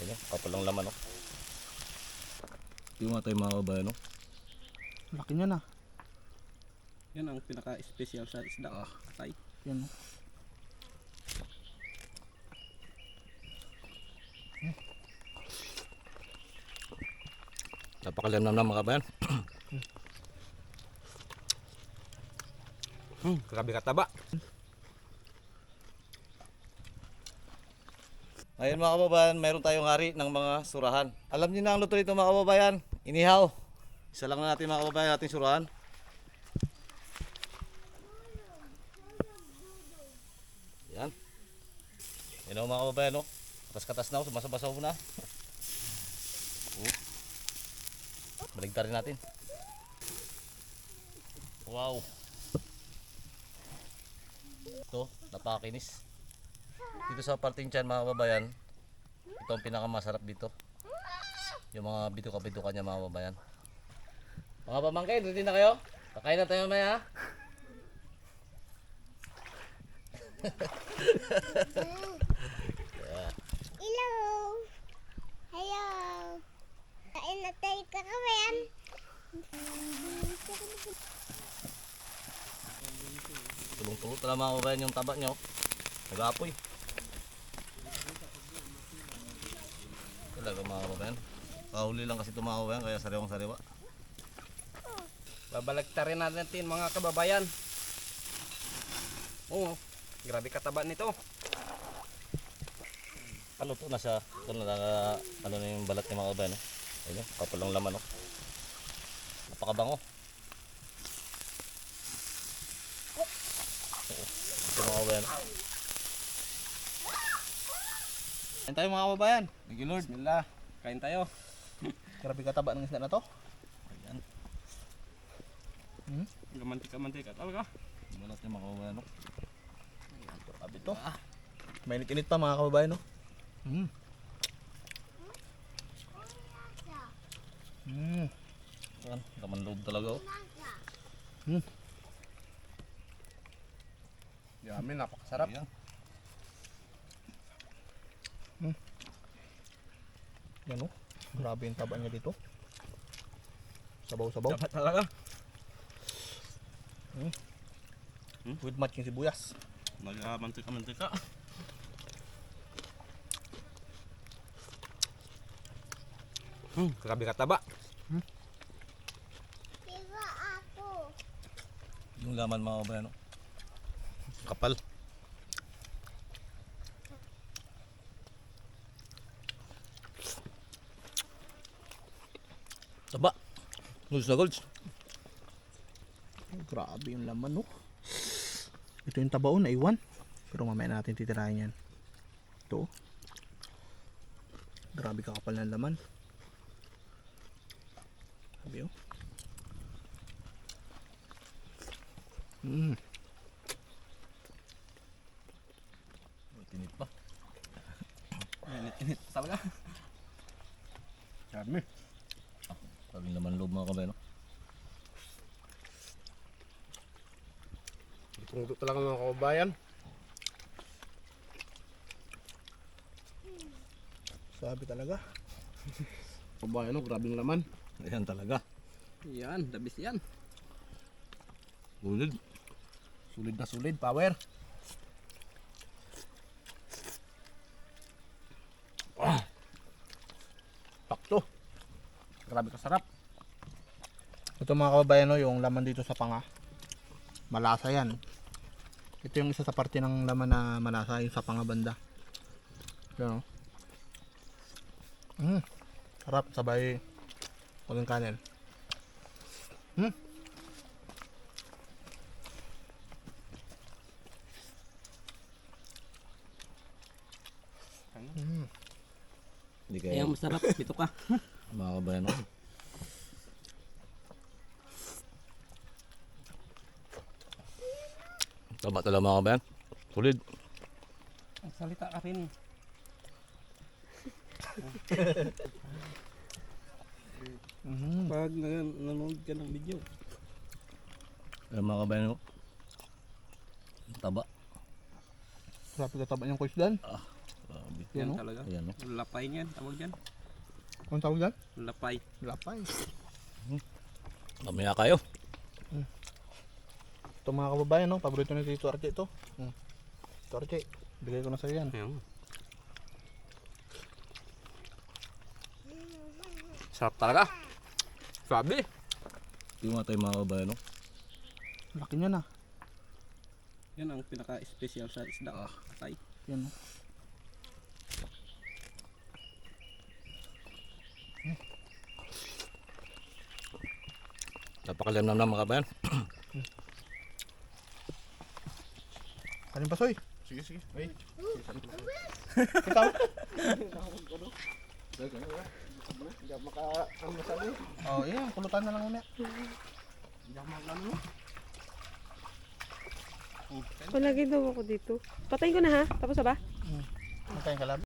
Ayun, kapalang laman oh. Yung nga tayo mga kabayan no. Laki niya na. Yan ang pinaka-special sa isda. Ah. Atay. Yan. oh. Napakalam na mga kabayan. Hmm, grabe kataba. Ngayon mga kababayan, mayroon tayong hari ng mga surahan. Alam niyo na ang luto nito mga kababayan, inihaw. Isa lang na natin mga kababayan ating surahan. Yan. Yan ang mga kababayan, no? Katas-katas na, sumasabasaw na. Oh. Baligtarin natin. Wow. Ito, napakakinis. Dito sa parting tiyan mga kababayan, ito ang pinakamasarap dito. Yung mga bituka-bituka niya mga kababayan. Mga pamangkin, ready na kayo? Kakain na tayo mamaya. ha? Hello! Hello! Kain na tayo kakawayan. Tulong-tulong talaga mga kababayan yung taba nyo. Nag-aapoy. Talaga mga kababayan. Kahuli lang kasi mga kababayan, kaya sariwang sariwa. Babalagtarin natin mga kababayan. Oo, grabe kataba nito. Ano to nasa ito na ano na yung balat ng mga kabayan. Oh. Ayun, kapalang laman oh. Napakabango. Ito mga kabayan. Yan tayo mga kababayan. Thank you Lord. Bismillah. Kain tayo. Grabe kataba ng isda na to. Ayan. Gamantika-mantika talaga. Balat ng mga kabayan. Oh. Grabe to. Mainit-init pa mga kababayan no. Mm. Mm. Ayan, laman loob talaga oh. Yummy, napakasarap. Ayan. Yan oh. Grabe yung taba niya dito. Sabaw-sabaw. Dapat talaga. With matching sibuyas. Nagamantika-mantika. Hmm, grabe kataba. Diba ako? Yung laman mga kabayan oh. Kapal. Taba. Golds na golds. Grabe yung laman no. Ito yung tabaon na iwan. Pero mamaya natin titirahin yan. Ito. Grabe kakapal ng laman. Sabi oh. Mm. Tinit pa. Init-init talaga. Dami. Sabi laman loob mga kabayan oh. Itong talaga mga kababayan. Sabi talaga. Kababayan no, grabing laman. Ayan talaga. Yan, dabis yan. Ulid. Sulit na sulit, power. Ah. Grabe kasarap. Ito mga kababayan no, yung laman dito sa panga. Malasa yan. Ito yung isa sa parte ng laman na malasa, yung sa panga banda. Yan. Mm. Sarap, sabay uling kanin. Hmm? Hindi Ayan, kaya masarap. Pito ka. mga kabayan oh. Tama talaga mga kabayan. Ulid. Ang salita ka rin. Mm. Pag nan- nanonood ka ng video. Ayan mga kabayan oh. Taba. Sarap kataba yung kuis dan. Grabe. Yan Yan, oh. talaga. Ayan no. Lapay niyan, tawag dyan. Anong tawag dyan? Lapay. Lapay. Mamaya kayo. Ito mga kababayan, no? Paborito ni Tito Archie ito. Hmm. Tito Archie, bigay ko na sa'yo yan. Ayan. Sarap talaga. Sabi. Yung mga tayo mga kababayan no. Laki niya na. Yan ang pinaka-special sa isda. Ah. Tay. Yan, no? Napakalam na mga kababayan. Kanin pa, Soy. Sige, sige. Ay. Ikaw? Oh, iya, kulutan na lang muna. Palagi daw ako dito. Patayin ko na ha. Tapos na ba? Ang kayang kalab.